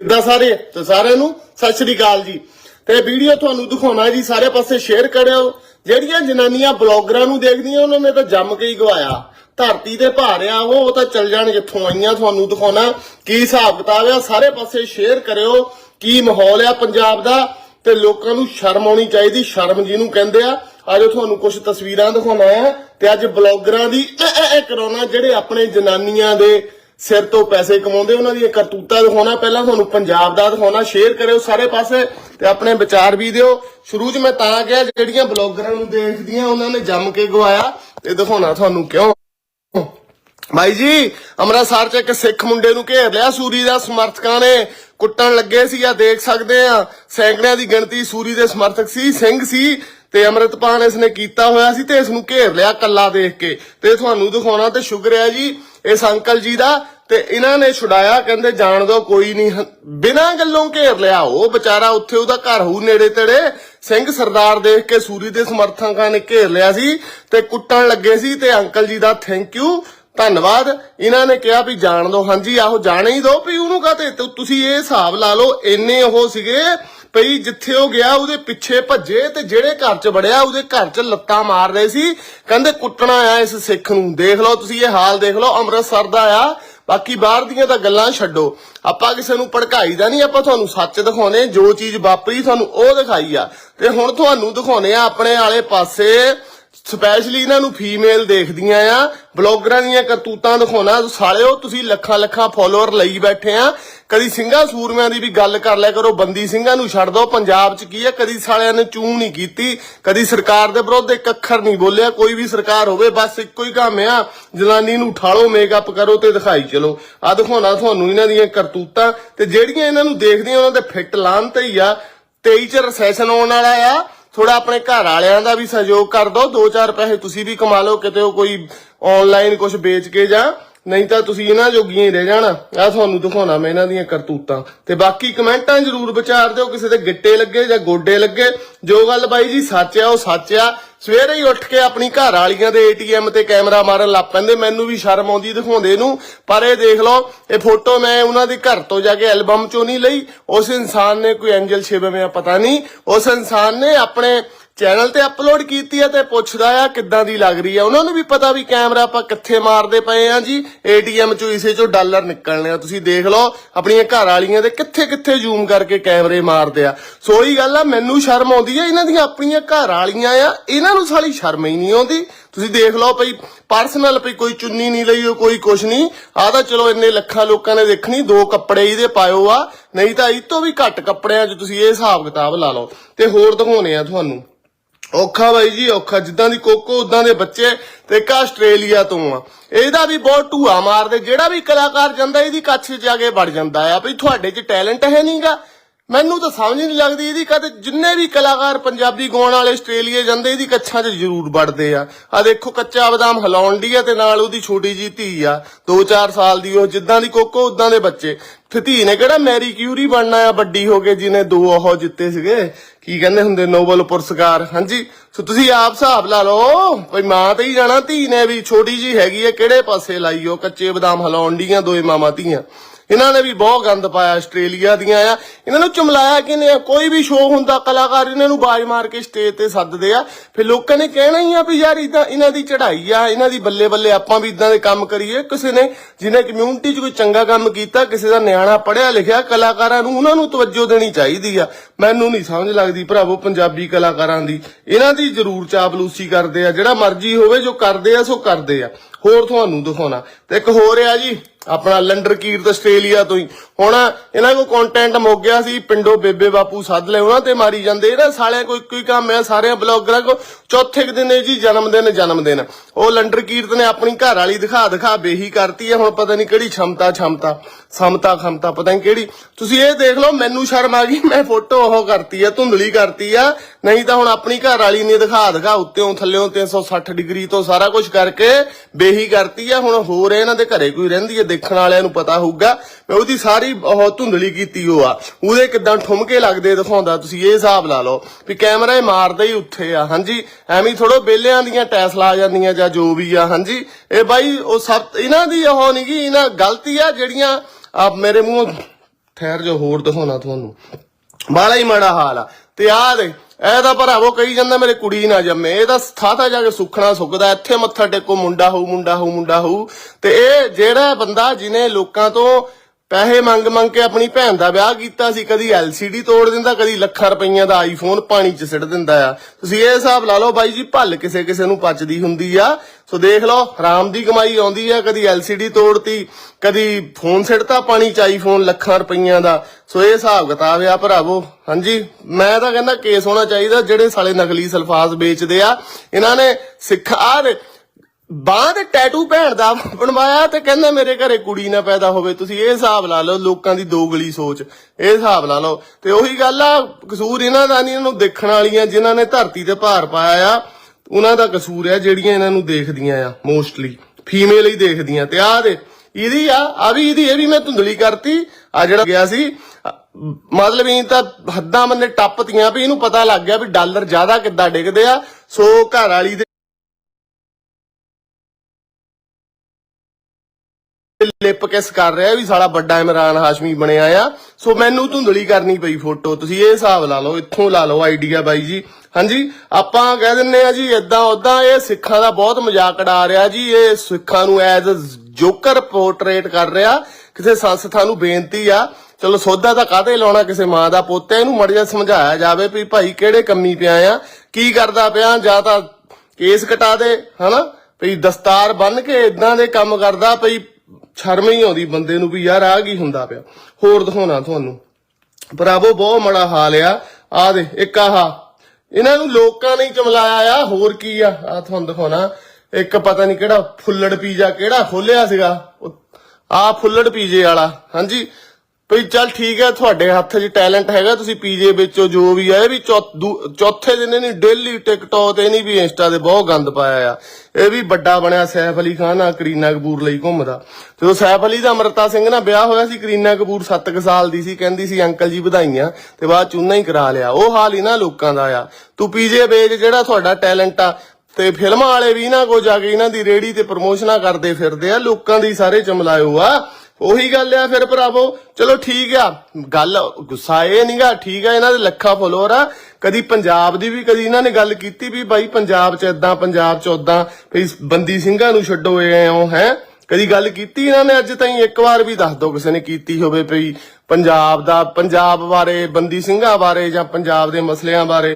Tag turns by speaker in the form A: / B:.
A: ਕਿੱਦਾਂ ਸਾਰੇ? ਤੇ ਸਾਰਿਆਂ ਨੂੰ ਸਤਿ ਸ਼੍ਰੀ ਅਕਾਲ ਜੀ। ਤੇ ਵੀਡੀਓ ਤੁਹਾਨੂੰ ਦਿਖਾਉਣਾ ਜੀ, ਸਾਰੇ ਪਾਸੇ ਸ਼ੇਅਰ ਕਰਿਓ। ਜਿਹੜੀਆਂ ਜਨਾਨੀਆਂ ਬਲੌਗਰਾਂ ਨੂੰ ਦੇਖਦੀਆਂ, ਉਹਨਾਂ ਨੇ ਤਾਂ ਜੰਮ ਕੇ ਹੀ ਗਵਾਇਆ। ਧਰਤੀ ਤੇ ਭਾਰਿਆ ਉਹ ਉਹ ਤਾਂ ਚੱਲ ਜਾਣ ਜਿੱਥੋਂ ਆਈਆਂ ਤੁਹਾਨੂੰ ਦਿਖਾਉਣਾ। ਕੀ ਹਿਸਾਬ ਕਿਤਾਬ ਆ, ਸਾਰੇ ਪਾਸੇ ਸ਼ੇਅਰ ਕਰਿਓ। ਕੀ ਮਾਹੌਲ ਆ ਪੰਜਾਬ ਦਾ? ਤੇ ਲੋਕਾਂ ਨੂੰ ਸ਼ਰਮ ਆਉਣੀ ਚਾਹੀਦੀ, ਸ਼ਰਮ ਜਿਹਨੂੰ ਕਹਿੰਦੇ ਆ। ਅੱਜ ਤੁਹਾਨੂੰ ਕੁਝ ਤਸਵੀਰਾਂ ਦਿਖਾਉਣਾ ਆ। ਤੇ ਅੱਜ ਬਲੌਗਰਾਂ ਦੀ ਇਹ ਇਹ ਕਰਾਉਣਾ ਜਿਹੜੇ ਆਪਣੇ ਜਨਾਨੀਆਂ ਦੇ ਸਿਰ ਤੋਂ ਪੈਸੇ ਕਮਾਉਂਦੇ ਉਹਨਾਂ ਦੀਆਂ ਕਰਤੂਤਾਂ ਦਿਖਾਉਣਾ, ਪਹਿਲਾਂ ਤੁਹਾਨੂੰ ਪੰਜਾਬ ਦਾ ਦਿਖਾਉਣਾ ਸ਼ੇਅਰ ਕਰਿਓ ਸਾਰੇ ਪਾਸੇ ਤੇ ਆਪਣੇ ਵਿਚਾਰ ਵੀ ਦਿਓ। ਸ਼ੁਰੂ 'ਚ ਮੈਂ ਤਾਂ ਕਿਹਾ, ਜਿਹੜੀਆਂ ਬਲੌਗਰਾਂ ਨੂੰ ਦੇਖਦੀਆਂ, ਉਹਨਾਂ ਨੇ ਜੰਮ ਕੇ ਗਵਾਇਆ ਤੇ ਦਿਖਾਉਣਾ ਤੁਹਾਨੂੰ ਕਿਉਂ? ਭਾਈ ਜੀ, ਅੰਮ੍ਰਿਤਸਰ ਚ ਇੱਕ ਸਿੱਖ ਮੁੰਡੇ ਨੂੰ ਘੇਰ ਲਿਆ, ਸੂਰੀ ਦਾ ਸਮਰਥਕਾਂ ਨੇ। ਕੁੱਟਣ ਲੱਗੇ ਸੀ ਆ ਦੇਖ ਸਕਦੇ ਆ। ਸੈਂਕੜਿਆਂ ਦੀ ਗਿਣਤੀ ਸੂਰੀ ਦੇ ਸਮਰਥਕ ਸੀ, ਸਿੰਘ ਸੀ ਤੇ ਅੰਮ੍ਰਿਤਪਾਲ ਇਸ ਨੇ ਕੀਤਾ ਹੋਇਆ ਸੀ ਤੇ ਇਸ ਨੂੰ ਘੇਰ ਲਿਆ ਕੱਲਾ ਦੇਖ ਕੇ। ਤੇ ਤੁਹਾਨੂੰ ਦਿਖਾਉਣਾ ਤੇ ਸ਼ੁਕਰ ਹੈ ਜੀ ਇਸ ਅੰਕਲ ਜੀ ਦਾ ਤੇ ਇਹਨਾਂ ਨੇ ਛੁਡਾਇਆ, ਕਹਿੰਦੇ ਜਾਣ ਦੋ, ਕੋਈ ਨਹੀਂ। ਬਿਨਾਂ ਗੱਲੋਂ ਘੇਰ ਲਿਆ। ਉਹ ਵਿਚਾਰਾ ਉੱਥੇ ਉਹਦਾ ਘਰ ਹੋਊ ਨੇੜੇ ਤੇੜੇ। ਸਿੰਘ ਸਰਦਾਰ ਦੇਖ ਕੇ ਸੂਰੀ ਦੇ ਸਮਰਥਕਾਂ ਨੇ ਘੇਰ ਲਿਆ ਸੀ ਤੇ ਕੁੱਟਣ ਲੱਗੇ ਸੀ ਤੇ ਅੰਕਲ ਜੀ ਦਾ ਥੈਂਕ ਯੂ ਧੰਨਵਾਦ। ਇਹਨਾਂ ਨੇ ਕਿਹਾ ਵੀ ਜਾਣ ਦੋ। ਹਾਂਜੀ, ਆਹੋ, ਜਾਣੇ ਹੀ ਦੋ ਵੀ ਉਹਨੂੰ ਕਹਤੇ? ਤੁਸੀਂ ਇਹ ਹਿਸਾਬ ਲਾ ਲਓ, ਇੰਨੇ ਉਹ ਸੀਗੇ ਭਈ ਜਿੱਥੇ ਉਹ ਗਿਆ, ਉਹਦੇ ਪਿੱਛੇ ਭੱਜੇ ਤੇ ਜਿਹੜੇ ਘਰ 'ਚ ਵੜਿਆ, ਉਹਦੇ ਘਰ 'ਚ ਲੱਤਾਂ ਮਾਰ ਰਹੇ ਸੀ। ਕਹਿੰਦੇ, ਕੁੱਟਣਾ ਆ ਇਸ ਸਿੱਖ ਨੂੰ। ਦੇਖ ਲਓ ਤੁਸੀਂ ਇਹ ਹਾਲ, ਦੇਖ ਲਓ, ਅੰਮ੍ਰਿਤਸਰ ਦਾ ਆ। ਬਾਕੀ ਬਾਹਰ ਦੀਆਂ ਤਾਂ ਗੱਲਾਂ ਛੱਡੋ। ਆਪਾਂ ਕਿਸੇ ਨੂੰ ਭੜਕਾਈ ਦਾ ਨਹੀਂ, ਆਪਾਂ ਤੁਹਾਨੂੰ ਸੱਚ ਦਿਖਾਉਨੇ ਜੋ ਚੀਜ਼ ਵਾਪਰੀ, ਤੁਹਾਨੂੰ ਉਹ ਦਿਖਾਈ ਆ। ਤੇ ਹੁਣ ਤੁਹਾਨੂੰ ਦਿਖਾਉਨੇ ਆ ਆਪਣੇ ਆਲੇ ਪਾਸੇ ਸਪੈਸ਼ਲੀ ਇਹਨਾਂ ਨੂੰ ਫੀਮੇਲ ਦੇਖਦੀਆਂ ਆ, ਬਲੌਗਰਾਂ ਦੀਆਂ ਕਰਤੂਤਾਂ ਦਿਖਾਉਣਾ, ਸਾਲਿਓ ਤੁਸੀਂ ਲੱਖਾਂ ਲੱਖਾਂ ਫਾਲੋਅਰ ਲਈ ਬੈਠੇ ਆ। ਕਦੀ ਸਿੰਘਾਂ ਸੂਰਮਿਆਂ ਦੀ ਵੀ ਗੱਲ ਕਰ ਲਿਆ ਕਰੋ, ਬੰਦੀ ਸਿੰਘਾਂ ਨੂੰ ਛੱਡ ਦਿਓ ਪੰਜਾਬ 'ਚ ਕੀ ਹੈ ਕਦੀ ਸਾਲਿਆਂ ਨੇ ਚੂੰ ਨਹੀਂ ਕੀਤੀ, ਕਦੀ ਸਰਕਾਰ ਦੇ ਵਿਰੁੱਧ ਇੱਕ ਅੱਖਰ ਨਹੀਂ ਬੋਲਿਆ, ਕੋਈ ਵੀ ਸਰਕਾਰ ਹੋਵੇ, ਬਸ ਇੱਕੋ ਹੀ ਕੰਮ ਆ, ਜਨਾਨੀ ਨੂੰ ਉਠਾਲੋ ਮੇਕਅਪ ਕਰੋ ਤੇ ਦਿਖਾਈ ਚਲੋ। ਆ ਦਿਖਾਉਣਾ ਤੁਹਾਨੂੰ ਇਹਨਾਂ ਦੀਆਂ ਕਰਤੂਤਾਂ, ਤੇ ਜਿਹੜੀਆਂ ਇਹਨਾਂ ਨੂੰ ਦੇਖਦੀਆਂ, ਉਹਨਾਂ ਦੇ ਫਿੱਟ ਲਾਨ ਤੇ ਹੀ ਆ। 23 ਚ ਰੈਸੈਸ਼ਨ ਆਉਣ ਵਾਲਾ ਆ ਥੋੜਾ ਆਪਣੇ ਘਰ ਵਾਲਿਆਂ ਦਾ ਵੀ ਸਹਿਯੋਗ ਕਰ ਦਿਓ ਦੋ ਚਾਰ ਪੈਸੇ ਤੁਸੀਂ ਵੀ ਕਮਾ ਲਓ, ਕਿਤੇ ਉਹ ਕੋਈ ਆਨਲਾਈਨ ਕੁਝ ਵੇਚ ਕੇ ਜਾਂ ਨਹੀਂ ਤਾਂ ਤੁਸੀਂ ਇਹਨਾਂ ਜੋਗੀਆਂ ਹੀ ਰਹਿ ਜਾਣਾ। ਆ ਤੁਹਾਨੂੰ ਦਿਖਾਉਣਾ ਮੈਂ ਇਹਨਾਂ ਦੀਆਂ ਕਰਤੂਤਾਂ। ਤੇ ਬਾਕੀ ਕਮੈਂਟਾਂ ਜ਼ਰੂਰ ਵਿਚਾਰ ਦਿਓ, ਕਿਸੇ ਦੇ ਗਿੱਟੇ ਲੱਗੇ ਜਾਂ ਗੋਡੇ ਲੱਗੇ। ਜੋ ਗੱਲ ਬਾਈ ਜੀ ਸੱਚ ਆ, ਉਹ ਸੱਚ ਆ। ਸਵੇਰੇ ਹੀ ਉੱਠ ਕੇ ਆਪਣੀ ਘਰ ਵਾਲੀਆਂ ਦੇ ਏਟੀਐਮ ਤੇ ਕੈਮਰਾ ਮਾਰਨ ਲੱਗ ਪੈਂਦੇ, ਮੈਨੂੰ ਵੀ ਸ਼ਰਮ ਆਉਂਦੀ ਦਿਖਾਉਂਦੇ ਨੂੰ। ਪਰ ਇਹ ਦੇਖ ਲਓ, ਇਹ ਫੋਟੋ ਮੈਂ ਉਹਨਾਂ ਦੇ ਘਰ ਤੋਂ ਜਾ ਕੇ ਐਲਬਮ ਚੋਂ ਨਹੀਂ ਲਈ। ਉਸ ਇਨਸਾਨ ਨੇ ਕੋਈ ਐਂਜਲ ਛੇਵੇਂ ਪਤਾ ਨਹੀਂ। ਉਸ ਇਨਸਾਨ ਨੇ ਆਪਣੇ ਚੈਨਲ ਤੇ ਅਪਲੋਡ ਕੀਤੀ ਆ ਤੇ ਪੁੱਛਦਾ ਆ ਕਿੱਦਾਂ ਦੀ ਲੱਗ ਰਹੀ ਆ। ਉਹਨਾਂ ਨੂੰ ਵੀ ਪਤਾ ਵੀ ਕੈਮਰਾ ਆਪਾਂ ਕਿੱਥੇ ਮਾਰਦੇ ਪਏ ਆ ਜੀ। ਏਟੀਐਮ ਚੋਂ ਇਸੇ ਚੋਂ ਡਾਲਰ ਨਿਕਲਣੇ ਆ। ਤੁਸੀਂ ਦੇਖ ਲਓ, ਆਪਣੀਆਂ ਘਰ ਵਾਲੀਆਂ ਦੇ ਕਿੱਥੇ ਕਿੱਥੇ ਜ਼ੂਮ ਕਰਕੇ ਕੈਮਰੇ ਮਾਰਦੇ ਆ। ਸੋ ਗੱਲ ਆ, ਮੈਨੂੰ ਸ਼ਰਮ ਆਉਂਦੀ ਆ, ਇਹਨਾਂ ਦੀਆਂ ਆਪਣੀਆਂ ਘਰ ਵਾਲੀਆਂ ਆ, ਇਹਨਾਂ ਨੂੰ ਸਾਲੀ ਸ਼ਰਮ ਹੀ ਨਹੀਂ ਆਉਂਦੀ। ਤੁਸੀਂ ਦੇਖ ਲਓ ਭਈ ਪਰਸਨਲ ਭਈ ਕੋਈ ਚੁੰਨੀ ਨਹੀਂ ਲਈ, ਕੋਈ ਕੁਛ ਨਹੀਂ। ਆ ਤਾਂ ਚਲੋ ਇੰਨੇ ਲੱਖਾਂ ਲੋਕਾਂ ਨੇ ਦੇਖਣੀ, ਦੋ ਕੱਪੜੇ ਇਹਦੇ ਪਾਇਓ ਆ। ਨਹੀਂ ਤਾਂ ਇਹ ਤੋਂ ਵੀ ਘੱਟ ਕੱਪੜਿਆਂ 'ਚ ਤੁਸੀਂ ਇਹ ਹਿਸਾਬ ਕਿਤਾਬ ਲਾ ਲਓ ਤੇ ਹੋਰ ਦਿਖਾਉਣੇ ਆ ਤੁਹਾਨੂੰ। ਔਖਾ ਬਾਈ ਜੀ, ਔਖਾ। ਜਿੱਦਾਂ ਦੀ ਕੋਕੋ, ਉਦਾਂ ਦੇ ਬੱਚੇ ਤੇ ਇੱਕ ਆਸਟ੍ਰੇਲੀਆ ਤੋਂ ਆ। ਇਹਦਾ ਵੀ ਬਹੁਤ ਢੂਆ ਮਾਰਦੇ। ਜਿਹੜਾ ਵੀ ਕਲਾਕਾਰ ਜਾਂਦਾ, ਇਹਦੀ ਕੱਛ ਜਾ ਕੇ ਵੜ ਜਾਂਦਾ ਆ। ਵੀ ਤੁਹਾਡੇ 'ਚ ਟੈਲੈਂਟ ਹੈ ਨਹੀਂਗਾ ਮੈਨੂੰ ਤਾਂ ਸਮਝ ਨਹੀਂ ਲੱਗਦੀ ਇਹਦੀ, ਕਦੇ ਜਿੰਨੇ ਵੀ ਕਲਾਕਾਰ ਪੰਜਾਬੀ ਗਾਉਣ ਵਾਲੇ ਆਸਟ੍ਰੇਲੀਆ ਜਾਂਦੇ, ਇਹਦੀ ਕੱਛਾਂ 'ਚ ਜ਼ਰੂਰ ਵੜਦੇ ਆ। ਆ ਦੇਖੋ, ਕੱਚਾ ਬਦਾਮ ਹਿਲਾਉਣ ਦੀ ਆ ਤੇ ਨਾਲ ਉਹਦੀ ਛੋਟੀ ਜੀ ਧੀ ਆ। 2-4 ਸਾਲ ਦੀ ਉਹ, ਜਿੱਦਾਂ ਦੀ ਕੋਕੋ, ਉਦਾਂ ਦੇ ਬੱਚੇ। ਤੇ ਧੀ ਨੇ ਕਿਹੜਾ ਮੈਰੀ ਕਿਊਰੀ ਬਣਨਾ ਆ, ਵੱਡੀ ਹੋ ਕੇ ਜਿਹਨੇ ਦੋ ਉਹ ਜਿੱਤੇ ਸੀਗੇ? ਕੀ ਕਹਿੰਦੇ ਹੁੰਦੇ, ਨੋਬਲ ਪੁਰਸਕਾਰ? ਹਾਂਜੀ? ਸੋ ਤੁਸੀਂ ਆਪ ਹਿਸਾਬ ਲਾ ਲਓ ਭਈ ਮਾਂ ਤੇ ਹੀ ਜਾਣਾ, ਧੀ ਨੇ ਵੀ ਛੋਟੀ ਜੀ ਹੈਗੀ ਆ, ਕਿਹੜੇ ਪਾਸੇ ਲਾਈ ਉਹ ਕੱਚੇ ਬਦਾਮ ਹਿਲਾਉਣ ਡੀਆਂ ਦੋਏ ਮਾਮਾ ਧੀਆਂ? ਇਹਨਾਂ ਨੇ ਵੀ ਬਹੁਤ ਗੰਦ ਪਾਇਆ ਆਸਟ੍ਰੇਲੀਆ ਦੀਆਂ ਆ। ਇਹਨਾਂ ਨੂੰ ਚਮਲਾਇਆ ਕਿਨੇ ਆ? ਕੋਈ ਵੀ ਸ਼ੋਅ ਹੁੰਦਾ, ਕਲਾਕਾਰ ਇਹਨਾਂ ਨੂੰ ਬਾਜ ਮਾਰ ਕੇ ਸਟੇਜ ਤੇ ਸੱਦਦੇ ਆ। ਫਿਰ ਲੋਕਾਂ ਨੇ ਕਹਿਣਾ ਹੀ ਆ ਵੀ ਯਾਰ ਇਦਾਂ ਇਹਨਾਂ ਦੀ ਚੜ੍ਹਾਈ ਆ, ਇਹਨਾਂ ਦੀ ਬੱਲੇ ਬੱਲੇ ਆਪਾਂ ਵੀ ਇਦਾਂ ਦੇ ਕੰਮ ਕਰੀਏ। ਕਿਸੇ ਨੇ ਜਿਹਨੇ ਕਮਿਊਨਿਟੀ 'ਚ ਕੋਈ ਚੰਗਾ ਕੰਮ ਕੀਤਾ, ਕਿਸੇ ਦਾ ਨਿਆਣਾ ਪੜਿਆ ਲਿਖਿਆ, ਕਲਾਕਾਰਾਂ ਨੂੰ ਉਹਨਾਂ ਨੂੰ ਤਵੱਜੋ ਦੇਣੀ ਚਾਹੀਦੀ ਆ। ਮੈਨੂੰ ਨਹੀਂ ਸਮਝ ਲੱਗਦੀ ਭਰਾਵੋ ਪੰਜਾਬੀ ਕਲਾਕਾਰਾਂ ਦੀ। ਇਹਨਾਂ ਦੀ ਜ਼ਰੂਰ ਚਾਪਲੂਸੀ ਕਰਦੇ ਆ। ਜਿਹੜਾ ਮਰਜ਼ੀ ਹੋਵੇ, ਜੋ ਕਰਦੇ ਆ, ਸੋ ਕਰਦੇ ਆ। ਹੋਰ ਤੁਹਾਨੂੰ ਦਿਖਾਉਣਾ। ਤੇ ਇੱਕ ਹੋਰ ਆ ਜੀ। ਆਪਣਾ ਲੰਡਰ ਕੀਰਤ ਆਸਟ੍ਰੇਲੀਆ ਤੋਂ ਹੀ। ਹੁਣ ਇਹਨਾਂ ਕੋ ਕੰਟੈਂਟ ਮੁੱਕ ਗਿਆ ਸੀ, ਪਿੰਡੋ ਬੇਬੇ ਬਾਪੂ ਸੱਦ ਲੈ ਉਹਨਾਂ ਤੇ ਮਾਰੀ ਜਾਂਦੇ। ਇਹਨਾਂ ਸਾਲਿਆਂ ਕੋਈ ਕੋਈ ਕੰਮ ਹੈ, ਸਾਰਿਆਂ ਬਲੌਗਰਾਂ ਕੋ ਚੌਥੇ ਕੁ ਦਿਨ ਹੈ ਜੀ ਜਨਮ ਦਿਨ ਜਨਮ ਦਿਨ। ਉਹ ਲੰਡਰ ਕੀਰਤ ਨੇ ਆਪਣੀ ਘਰ ਵਾਲੀ ਦਿਖਾ ਦਿਖਾ ਬੇਹੀ ਕਰਤੀ ਹੈ, ਹੁਣ ਪਤਾ ਨਹੀਂ ਕਿਹੜੀ ਛਮਤਾ ਛਮਤਾ, ਸਮਤਾ, ਖਮਤਾ, ਪਤਾ ਨਹੀਂ ਕਿਹੜੀ। ਤੁਸੀਂ ਇਹ ਦੇਖ ਲਓ, ਮੈਨੂੰ ਸ਼ਰਮ ਆ ਗਈ, ਮੈਂ ਫੋਟੋ ਉਹ ਕਰਤੀ ਆ ਧੁੰਦਲੀ ਕਰਤੀ ਆ ਨਹੀਂ ਤਾਂ ਹੁਣ ਆਪਣੀ ਘਰ ਵਾਲੀ ਨੇ ਦਿਖਾ ਦਿਖਾ ਉੱਤੇੋਂ ਥੱਲੇੋਂ 360 ਡਿਗਰੀ ਤੋਂ ਸਾਰਾ ਕੁਝ ਕਰਕੇ ਬੇਹੀ ਕਰਤੀ ਆ। ਹੁਣ ਹੋਰ ਇਹਨਾਂ ਦੇ ਘਰੇ ਕੋਈ ਰਹਿੰਦੀ ਹੈ ਦੇਖਣ ਵਾਲਿਆਂ ਨੂੰ ਪਤਾ ਹੋਊਗਾ। ਮੈਂ ਉਹਦੀ ਸਾਰੀ ਉਹ ਧੁੰਦਲੀ ਕੀਤੀ ਉਹ ਆ। ਉਹਦੇ ਕਿਦਾਂ ਠੁਮਕੇ ਲੱਗਦੇ ਦਿਖਾਉਂਦਾ ਤੁਸੀਂ, ਇਹ ਹਿਸਾਬ ਲਾ ਲਓ ਵੀ ਕੈਮਰਾ ਇਹ ਮਾਰਦਾ ਹੀ ਉੱਥੇ ਆ, ਹਾਂਜੀ? ਐਵੇਂ ਥੋੜੋ ਬੇਲਿਆਂ ਦੀਆਂ ਟੈਸਲਾ ਆ ਜਾਂਦੀਆਂ ਜਾਂ ਜੋ ਵੀ ਆ, ਹਾਂਜੀ? ਇਹ ਬਾਈ, ਉਹ ਸਭ, ਇਹਨਾਂ ਦੀ ਉਹ ਨਹੀਂ ਗੀ, ਇਹਨਾਂ ਗਲਤੀ ਆ ਜਿਹੜੀਆਂ ਆ ਮੇਰੇ ਮੂੰਹ ਠਹਿਰ ਜੋ ਹੋਰ ਦਿਖਾਉਣਾ ਤੁਹਾਨੂੰ। ਬਾਲਾ ਹੀ ਮਾੜਾ ਹਾਲ ਆ। ਤੇ ਆ ਦੇ ਇਹ ਤਾਂ ਭਰਾਵੋ ਕਹੀ ਜਾਂਦਾ ਮੇਰੇ ਕੁੜੀ ਨਾ ਜੰਮੇ। ਇਹ ਤਾਂ ਥਾਥਾ ਜਾ ਕੇ ਸੁੱਖਣਾ ਸੁੱਕਦਾ ਇੱਥੇ ਮੱਥਾ ਟੇਕੋ, ਮੁੰਡਾ ਹੋਊ ਮੁੰਡਾ ਹੋਊ ਮੁੰਡਾ ਹੋਊ। ਤੇ ਇਹ ਜਿਹੜਾ ਬੰਦਾ ਜਿਨੇ ਲੋਕਾਂ ਤੋਂ ਪੈਸੇ ਮੰਗ ਮੰਗ ਕੇ ਆਪਣੀ ਭੈਣ ਦਾ ਵਿਆਹ ਕੀਤਾ ਸੀ, ਕਦੀ LCD ਤੋੜ ਦਿੰਦਾ, ਕਦੀ ਲੱਖਾਂ ਰੁਪਈਆਂ ਦਾ ਆਈਫੋਨ ਪਾਣੀ 'ਚ ਸਿੱਟ ਦਿੰਦਾ ਆ। ਤੁਸੀਂ ਇਹ ਹਿਸਾਬ ਲਾ ਲਓ ਬਾਈ ਜੀ, ਭੱਲ ਕਿਸੇ ਕਿਸੇ ਨੂੰ ਪਚਦੀ ਹੁੰਦੀ ਆ। ਸੋ ਦੇਖ ਲਓ ਹਰਾਮ ਦੀ ਕਮਾਈ ਆਉਂਦੀ ਆ, ਕਦੀ LCD ਤੋੜਤੀ, ਕਦੀ ਫੋਨ ਸਿੱਟਤਾ ਪਾਣੀ 'ਚ ਆਈਫੋਨ ਲੱਖਾਂ ਰੁਪਈਆਂ ਦਾ। ਸੋ ਇਹ ਹਿਸਾਬ ਕਿਤਾਬ ਆ ਭਰਾਵੋ। ਹਾਂਜੀ, ਮੈਂ ਤਾਂ ਕਹਿੰਦਾ ਕੇਸ ਹੋਣਾ ਚਾਹੀਦਾ ਜਿਹੜੇ ਸਾਲੇ ਨਕਲੀ ਸਲਫਾਜ਼ ਵੇਚਦੇ ਆ। ਇਹਨਾਂ ਨੇ ਸਿੱਖ ਆ ਬਾਂਹ ਦੇ ਟੈਟੂ ਭੈਣ ਦਾ ਬਣਵਾਇਆ ਤੇ ਕਹਿੰਦਾ ਮੇਰੇ ਘਰੇ ਕੁੜੀ ਨਾ ਪੈਦਾ ਹੋਵੇ। ਤੁਸੀਂ ਇਹ ਹਿਸਾਬ ਲਾ ਲਓ, ਲੋਕਾਂ ਦੀ ਦੋਗਲੀ ਸੋਚ। ਇਹ ਹਿਸਾਬ ਲਾ ਲਓ। ਤੇ ਉਹੀ ਗੱਲ ਆ, ਕਸੂਰ ਇਹਨਾਂ ਦਾ ਨਹੀਂ, ਇਹਨਾਂ ਨੂੰ ਦੇਖਣ ਵਾਲੀਆਂ ਜਿਨ੍ਹਾਂ ਨੇ ਧਰਤੀ ਤੇ ਭਾਰ ਪਾਇਆ ਆ, ਉਹਨਾਂ ਦਾ ਕਸੂਰ ਆ ਜਿਹੜੀਆਂ ਇਹਨਾਂ ਨੂੰ ਦੇਖਦੀਆਂ ਆ ਮੋਸਟਲੀ ਫੀਮੇਲ ਹੀ ਦੇਖਦੀਆਂ। ਤੇ ਆਹ ਦੇ ਇਹਦੀ ਆ ਆ ਵੀ ਇਹਦੀ, ਇਹ ਵੀ ਮੈਂ ਧੁੰਦਲੀ ਕਰਤੀ। ਆ ਜਿਹੜਾ ਗਿਆ ਸੀ, ਮਤਲਬ ਇਹ ਤਾਂ ਹੱਦਾਂ ਬੰਨੇ ਟੱਪਤੀਆਂ ਵੀ ਇਹਨੂੰ ਪਤਾ ਲੱਗ ਗਿਆ ਵੀ ਡਾਲਰ ਜ਼ਿਆਦਾ ਕਿੱਦਾਂ ਡਿੱਗਦੇ ਆ। ਸੋ ਘਰ ਵਾਲੀ ਲਿਪ ਕਿਸ ਕਰ ਰਿਹਾ ਵੀ ਸਾਲਾ ਵੱਡਾ ਇਮਰਾਨ ਹਾਸ਼ਮੀ ਬਣਿਆ ਆ। ਸੋ ਮੈਨੂੰ ਧੁੰਦਲੀ ਕਰਨੀ ਪਈ ਫੋਟੋ, ਤੁਸੀਂ ਇਹ ਹਿਸਾਬ ਲਾ ਲਓ, ਇੱਥੋਂ ਲਾ ਲਓ ਆਈਡੀਆ ਬਾਈ ਜੀ। ਹਾਂਜੀ, ਆਪਾਂ ਕਹਿ ਦਿੰਨੇ ਆ ਜੀ ਇਦਾਂ ਉਦਾਂ ਇਹ ਸਿੱਖਾਂ ਦਾ ਬਹੁਤ ਮਜ਼ਾਕ ਉਡਾ ਰਿਹਾ ਜੀ, ਇਹ ਸਿੱਖਾਂ ਨੂੰ ਐਜ਼ ਜੋਕਰ ਪੋਰਟਰੇਟ ਕਰ ਰਿਹਾ। ਕਿਸੇ ਸੰਸਥਾ ਨੂੰ ਬੇਨਤੀ ਆ, ਚਲੋ ਸੌਦਾ ਤਾਂ ਕਾਹਦੇ ਲਾਉਣਾ ਕਿਸੇ ਮਾਂ ਦਾ ਪੁੱਤ, ਇਹਨੂੰ ਮੜ ਜਾ ਸਮਝਾਇਆ ਜਾਵੇ ਵੀ ਭਾਈ ਕਿਹੜੇ ਕੰਮੀ ਪਿਆ ਆ, ਕੀ ਕਰਦਾ ਪਿਆ, ਜਾਂ ਤਾਂ ਕੇਸ ਕਟਾ ਦੇ, ਹਨਾ? ਭਈ ਦਸਤਾਰ ਬੰਨ ਕੇ ਇਦਾਂ ਦੇ ਕੰਮ ਕਰਦਾ ਭਈ ਸ਼ਰਮ ਹੀ ਆਉਂਦੀ ਬੰਦੇ ਨੂੰ ਵੀ ਯਾਰ ਆ ਕੀ ਹੁੰਦਾ ਪਿਆ। ਹੋਰ ਦਿਖਾਉਣਾ ਤੁਹਾਨੂੰ। ਭਰਾਵੋ, ਬਹੁਤ ਮਾੜਾ ਹਾਲ ਆ। ਆ ਦੇ ਇੱਕ ਆਹ। ਇਹਨਾਂ ਨੂੰ ਲੋਕਾਂ ਨੇ ਚਮਲਾਇਆ ਆ। ਹੋਰ ਕੀ ਆ? ਆ ਤੁਹਾਨੂੰ ਦਿਖਾਉਣਾ। ਇੱਕ ਪਤਾ ਨਹੀਂ ਕਿਹੜਾ ਫੁੱਲੜ ਪੀਜ਼ਾ ਕਿਹੜਾ ਖੋਲਿਆ ਸੀਗਾ। ਆ ਫੁੱਲੜ ਪੀਜ਼ੇ ਵਾਲਾ। ਹਾਂਜੀ। ਭਈ ਚੱਲ ਠੀਕ ਹੈ, ਤੁਹਾਡੇ ਹੱਥ 'ਚ ਟੈਲੈਂਟ ਹੈਗਾ, ਤੁਸੀਂ ਪੀਜੇ ਵੇਚੋ, ਜੋ ਵੀ ਆ ਵੀ ਚੌਥੇ ਦਿਨ ਇਹਨੇ ਡੇਲੀ ਟਿਕਟੌਕ ਤੇ ਨਹੀਂ ਵੀ ਇੰਸਟਾ ਤੇ ਬਹੁਤ ਗੰਦ ਪਾਇਆ ਆ। ਇਹ ਵੀ ਵੱਡਾ ਬਣਿਆ ਸੈਫ ਅਲੀ ਖਾਨ ਆ ਕਰੀਨਾ ਕਪੂਰ ਲਈ ਘੁੰਮਦਾ। ਜਦੋਂ ਸੈਫ ਅਲੀ ਦਾ ਅਮਰਤਾ ਸਿੰਘ ਨਾਲ ਵਿਆਹ ਹੋਇਆ ਸੀ, ਕਰੀਨਾ ਕਪੂਰ 7 ਸਾਲ ਦੀ ਸੀ, ਕਹਿੰਦੀ ਸੀ, ਅੰਕਲ ਜੀ ਵਧਾਈਆਂ, ਤੇ ਬਾਅਦ ਚ ਉਹਨਾਂ ਹੀ ਕਰਾ ਲਿਆ। ਉਹ ਹਾਲ ਹੀ ਨਾ ਲੋਕਾਂ ਦਾ ਆ। ਤੂੰ ਪੀਜੇ ਵੇਚ ਜਿਹੜਾ ਤੁਹਾਡਾ ਟੈਲੈਂਟ ਆ, ਤੇ ਫਿਲਮਾਂ ਵਾਲੇ ਵੀ ਇਹਨਾਂ ਕੋ ਜਾ ਕੇ ਇਹਨਾਂ ਦੀ ਰੇੜੀ ਤੇ ਪ੍ਰਮੋਸ਼ਨਾਂ ਕਰਦੇ ਫਿਰਦੇ ਆ, ਲੋਕਾਂ ਦੀ ਸਾਰੇ ਚਮਲਾਇਓ ਆ। ਉਹੀ ਗੱਲ ਆ ਫਿਰ ਭਰਾਵੋ। ਚਲੋ ਠੀਕ ਆ। ਗੱਲ ਗੁੱਸਾ ਇਹ ਨਹੀਂਗਾ ਠੀਕ ਆ, ਇਹਨਾਂ ਦੇ ਲੱਖਾਂ ਫੋਲੋਅਰ ਆ। ਕਦੀ ਪੰਜਾਬ ਦੀ ਵੀ, ਕਦੀ ਇਹਨਾਂ ਨੇ ਗੱਲ ਕੀਤੀ ਵੀ ਬਾਈ ਪੰਜਾਬ ਚ ਇਦਾਂ ਪੰਜਾਬ ਚ ਉਦਾਂ ਵੀ ਬੰਦੀ ਸਿੰਘਾਂ ਨੂੰ ਛੱਡੋ ਐਂ ਹੈ? ਕਦੀ ਗੱਲ ਕੀਤੀ ਇਹਨਾਂ ਨੇ, ਅੱਜ ਤਾਈਂ ਇੱਕ ਵਾਰ ਵੀ ਦੱਸ ਦੋ ਕਿਸੇ ਨੇ ਕੀਤੀ ਹੋਵੇ ਵੀ ਪੰਜਾਬ ਦਾ, ਪੰਜਾਬ ਬਾਰੇ, ਬੰਦੀ ਸਿੰਘਾਂ ਬਾਰੇ ਜਾਂ ਪੰਜਾਬ ਦੇ ਮਸਲਿਆਂ ਬਾਰੇ।